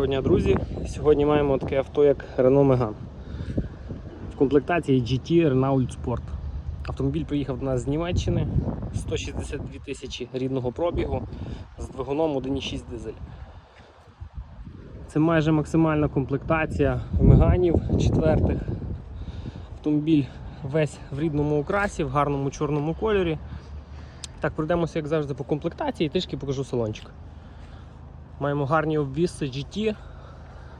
Доброго дня, друзі! Сьогодні маємо таке авто, як Renault Megane. В комплектації GT Renault Sport. Автомобіль приїхав до нас з Німеччини, 162 тисячі рідного пробігу з двигуном 1,6 дизель. Це майже максимальна комплектація меганів четвертих. Автомобіль весь в рідному окрасі, в гарному чорному кольорі. Так, пройдемося, як завжди, по комплектації і трішки покажу салончик. Маємо гарні обвіси GT,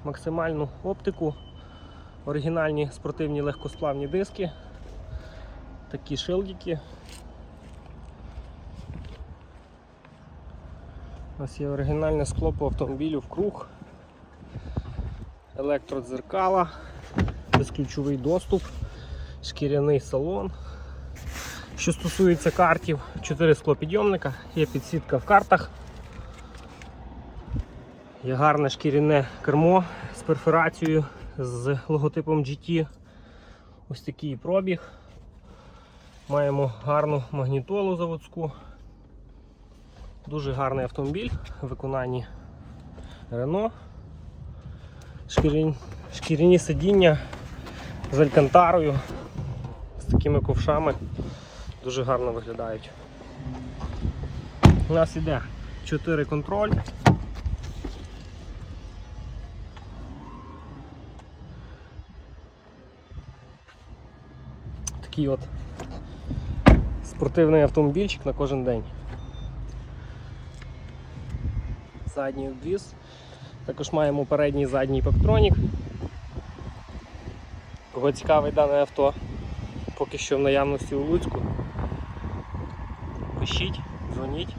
максимальну оптику, оригінальні спортивні легкосплавні диски, такі шилдики. У нас є оригінальне скло по автомобілю в круг, електродзеркала, безключовий доступ, шкіряний салон. Що стосується картів, 4 склопідйомника, є підсвітка в картах. Є гарне шкіряне кермо з перфорацією, з логотипом GT. Ось такий пробіг. Маємо гарну магнітолу заводську. Дуже гарний автомобіль в виконанні Renault. Шкіряні, шкіряні сидіння з алькантарою, з такими ковшами. Дуже гарно виглядають. У нас іде 4 контроль. Такий от спортивний автомобільчик на кожен день. Задній обвіз. Також маємо передній і задній пактронік. Кого цікавить дане авто, поки що в наявності у Луцьку. Пишіть, дзвоніть.